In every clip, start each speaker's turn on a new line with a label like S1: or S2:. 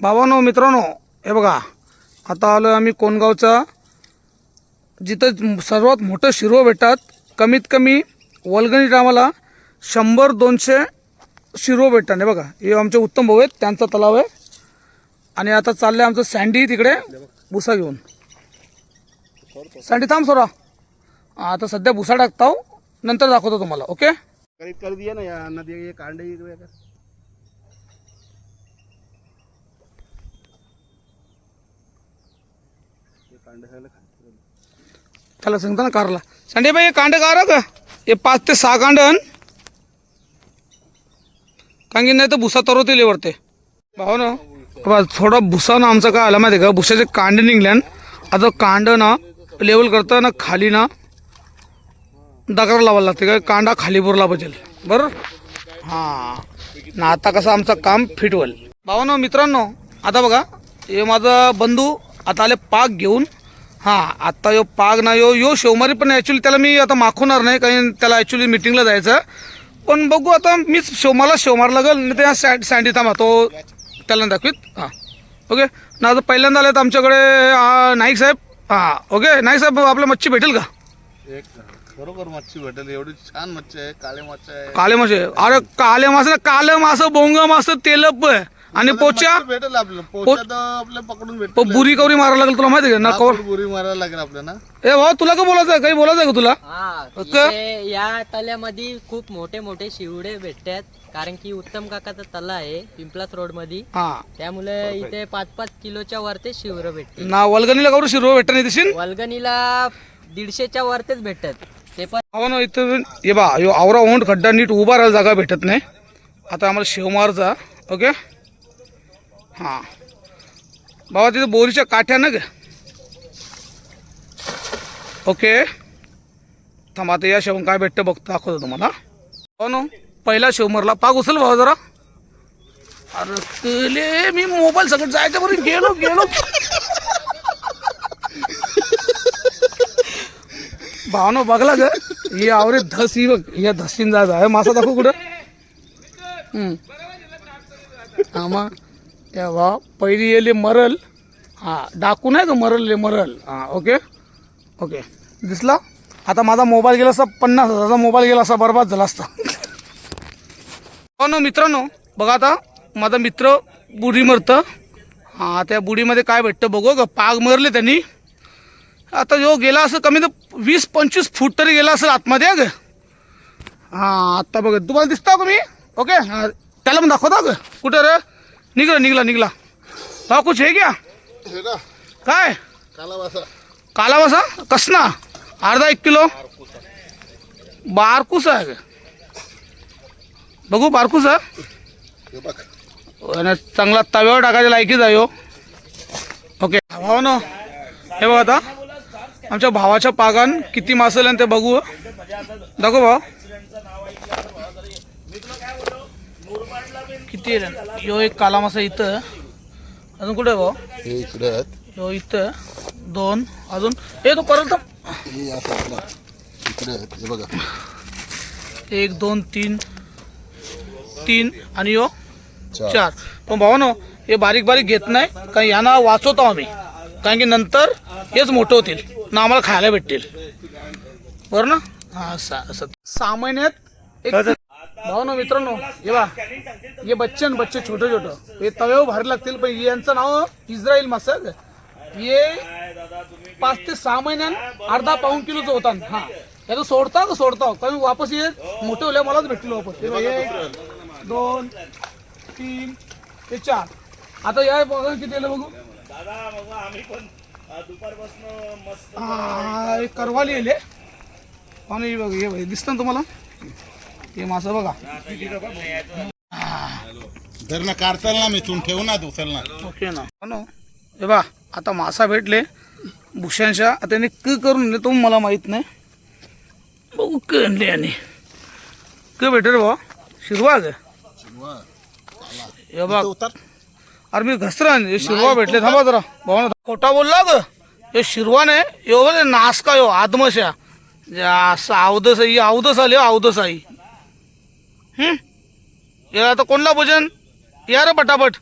S1: भावानो मित्रांनो हे बघा आता आलो आम्ही कोणगावचा जिथं सर्वात मोठं शिरवं भेटतात कमीत कमी वल्गणी टायमाला शंभर दोनशे शिरवं भेटतात. हे बघा हे आमचे उत्तम भाऊ आहेत त्यांचा तलाव आहे. आणि आता चाललंय आमचं सँडी तिकडे भुसा घेऊन. सँडी थांब सोरा. आता सध्या भुसा टाकताव नंतर दाखवतो तुम्हाला ओके?
S2: करीत कर दिया ना या नदी कांडे इकडे कर हे कांडे खायला खाते.
S1: त्याला सांगता ना कारला. संडे भाई हे कांड कार का? हे पाच ते सहा कांडन कारण की नाही तर भुसा तरवतील वरते. भाऊ ना बा थोडा भुसा ना आमचा काय आला माहिती का? भुसाचे कांड निघल्यान आता कांड ना लेवल करता ना खाली ना दगड लावायला लागते का? कांडा खाली बुरला पाहिजे बर? हां. ना आता कसं आमचं काम फिट होईल भावानो मित्रांनो आता बघा हे माझा बंधू आता आले पाक घेऊन. हां आता यो पाग ना यो यो शिवमारी पण ॲक्च्युली त्याला मी आता माखवणार नाही कारण त्याला ॲक्च्युली मिटिंगला जायचं. पण बघू आता मीच शिवमाला शिवमार लागेल नाही त्या सँड सँडी थांबा तो त्याला दाखवीत. हां ओके? ना आता पहिल्यांदा आले तर आमच्याकडे नाईक साहेब. हां ओके? नाईक साहेब आपल्या मच्छी भेटेल का?
S2: एक बरोबर मच्छी भेटेल एवढी छान मच्छी आहे काळे मच्छी आहे.
S1: काले मासे अरे काले मासे काले मासं बोंग मासं तेलप आणि पोच्या
S2: मच्छी भेटेल आपल्याला. पोचा तर आपल्याला पकडून भेटेल
S1: बुरी कवरी मारायला लागेल तुला माहिती आहे का? ना कवर
S2: बुरी मारायला लागेल आपल्याला.
S1: ए भाऊ तुला का बोलायचं आहे? काही बोलायचं आहे का तुला?
S3: हा. इथे या तल्यामध्ये खूप मोठे मोठे शिवडे भेटतात. कारण की उत्तम काकाचा तला आहे पिंपलास रोडमध्ये
S1: हा.
S3: त्यामुळे इथे पाच पाच किलोच्या वरते शिवर भेटते
S1: ना वल्गणीला करू शिरो भेटत नाही
S3: वल्गणीला दीडशेच्या वरतेच भेटतात. ते पण
S1: हो ना इथं ये बा यो आवरा ओंड खड्डा नीट उभा राहायला जागा भेटत नाही. आता आम्हाला शिवमारचा ओके? हां. बाबा तिथं बोरीच्या काठ्या ना ग. ओके. थांबा आता या शेवून काय भेटतं बघतो दाखवतो तुम्हाला. हो ना पहिला शिवमारला पाग उचल भाऊ जरा. अरे तुले मी मोबाईल सगळं जायच्या बरोबर गेलो गेलो. भावनो बघला ग. ही आवरे धस ही बघ या धसीन जायचं आहे. मासा दाखव कुठं. हा मग तेव्हा पहिली येले मरल. हां डाकू नाही का मरल मरल? हां ओके? ओके. दिसला? आता माझा मोबाईल गेला असता पन्नास हजाराचा मोबाईल गेला असता बरबाद झाला असता. हो ना मित्रांनो बघा आता माझा मित्र बुडी मरतं. हां त्या बुडीमध्ये काय भेटतं बघू ग पाग मरले त्यांनी. आता जो गेला असं कमी तर वीस पंचवीस फूट तरी गेला असेल आतमध्ये ग हां आत्ता बघ तुम्हाला दिसता का मी ओके हां त्याला पण दाखवता ग कुठं रे? निघला निघला निघला. हा कुछ हे
S2: हे ना?
S1: काय?
S2: काला वासा
S1: काला बसा कसना? अर्धा एक किलो? बारकूस आहे बघू बारकूस आहे?
S2: हे
S1: आणि चांगला तव्यावर टाकायच्या लायकीच आहे हो. ओके. भाव ना हे बघ आता. आमच्या भावाच्या पागान किती मासल ते बघू दाखव भाऊ. किती आहे? यो एक काला मासा इथं. अजून कुठे आहे भाऊ?
S2: हे इकडे आहेत.
S1: यो इथं. दोन. अजून? ए तो परत
S2: हे इकडे आहेत. हे बघा.
S1: एक दोन तीन. तीन आणि यो
S2: चार.
S1: चार. पण भावानो हे बारीक बारीक घेत नाही कारण यांना वाचवतो आम्ही. कारण की नंतर हेच मोठं होतील. ना आम्हाला खायला भेटतील. बरं ना? हा सा सा- सहा महिन्यात एक भावानो मित्रांनो हे बा. हे बच्चन बच्चे छोटे छोटे. हे तव्यावर भारी लागतील पण यांचं नाव इस्राईल मासक हे पाच ते सहा महिन्यात अर्धा पाऊन किलोचं होता. हा. याचं सोडता का सोडता? कारण वापस हे मोठे होल्या मलाच भेटतील वापस. हे एक दोन तीन हे चार. आता या बघा किती आलं बघू. हा एक करवाली येले आणि हे बघ हे दिसतं ना तुम्हाला? हे मासं बघा.
S2: धर ना काढताल ना मी तून ठेवू ना तू ना
S1: ओके ना. हो ना. हे बा आता मासा भेटले. भूषणच्या आता क करून तो मला माहीत नाही. बघू क आणले याने. क भेटेल बा शिरवा ग. हे
S2: उतर.
S1: अरे मी घसरा हे शिरवा भेटले. थांबा जरा. भाऊ ना खोटा बोलला ग. हे शिरवा नाही. यो बोले नास का यो आदमशा. जे असं अवदस ही अवदस आली हो, अवदस आई हे? आता कोणला भोजन? या रे पटापट.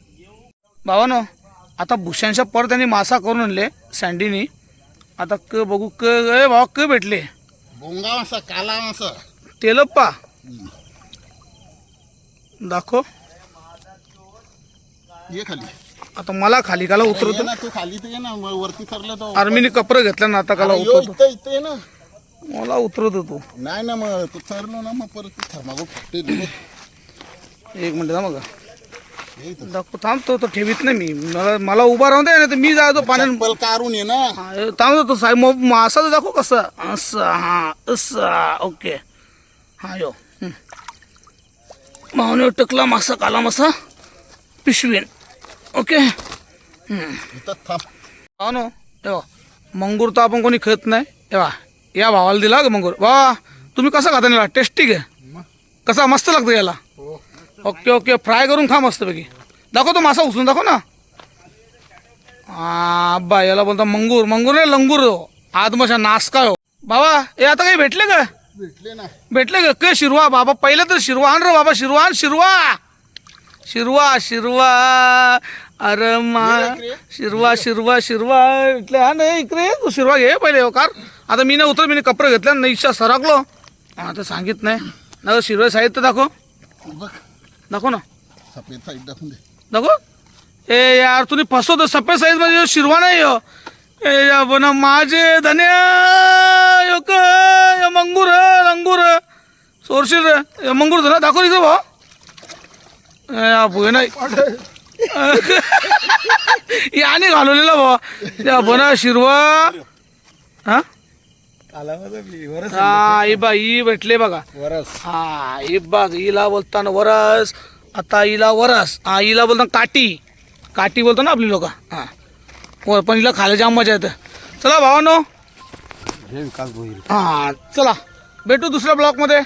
S1: भावानो आता भूषणच्या पर त्यांनी मासा करून आणले सँडीनी. आता क बघू क ए भावा क भेटले.
S2: बोंगा मासा काला मासा
S1: तेलप्पा. दाखव.
S2: ये खाली.
S1: आता मला खाली काला
S2: ये
S1: उतरवतो.
S2: ना तू खाली ये ना मग वरती सरलं तो.
S1: आर्मीने कपडे घेतलं ना आता काला उतरतो
S2: इथं इथं ये ना.
S1: मला उतरवतो तू
S2: नाही ना मग तू सरलो ना मग परत तू थर्मागो फुटते दिवस.
S1: एक मिनिट
S2: ये इथं.
S1: दाखव थांबतो तो ठेवीत नाही मी. मला मला उभा राहून दे ना तर मी जायचो पाण्यात.
S2: चप्पल काढून ये ना.
S1: हा, हे थांबतो तो साहेब मग मासा तर दाखव कसं. असं हा असं ओके. हा यो. हं. मावने टकला मासा काला मासा पिशवीन. ओके?
S2: इथं थांब.
S1: हा नो. तेव्हा मंगूर तर आपण कोणी खात नाही. तेव्हा या भावाला दिला का मंगूर? वा तुम्ही कसं खाता नाही टेस्टी आहे कसा मस्त लागतं याला. ओके ओके फ्राय करून खा मस्तपैकी. दाखव तो मासा उचलून दाखव ना. हा अब्बा याला बोलता मंगूर. मंगूर नाही लंगूर हो. आदमशा नासका हो. बाबा हे आता काही भेटले का?
S2: भेटले ना.
S1: भेटले का? काय शिरवा बाबा पहिलं तर शिरवा आण रे बाबा शिरवा आण शिरवा. शिरवा शिरवा अरे मा शिरवा शिरवा शिरवा इथले हा नाही इकडे तू शिरवा घे पहिले हो कार. आता मी नाही उतर मी कपडे घेतले नाही इच्छा सरकलो. तर सांगित नाही. ना शिरवा साहित्य दाखव.
S2: बघ.
S1: दाखव ना.
S2: सफेद साईड दाखवून दे.
S1: दाखव. ए यार तुम्ही फसवतो सफेद साईज ह्यो शिरवा नाही हो. ए या बना माझे धन्या यो क यो मंगूर लंगूर सोरशील मंगूर धना दाखव इथं भाऊ. भुय नाही. याने घालवलेला भाऊ. त्या बना शिरवा. हा? हा ही बा ही भेटले बघा.
S2: वरस.
S1: हा ही बघ हिला बोलताना वरस आता हिला वरस. हा हिला बोलताना काठी. काठी बोलतो ना आपली लोक. हा. वर पण हिला खायला जाम मजा येते. चला भावानो.
S2: हे
S1: हा चला. भेटू दुसऱ्या ब्लॉकमध्ये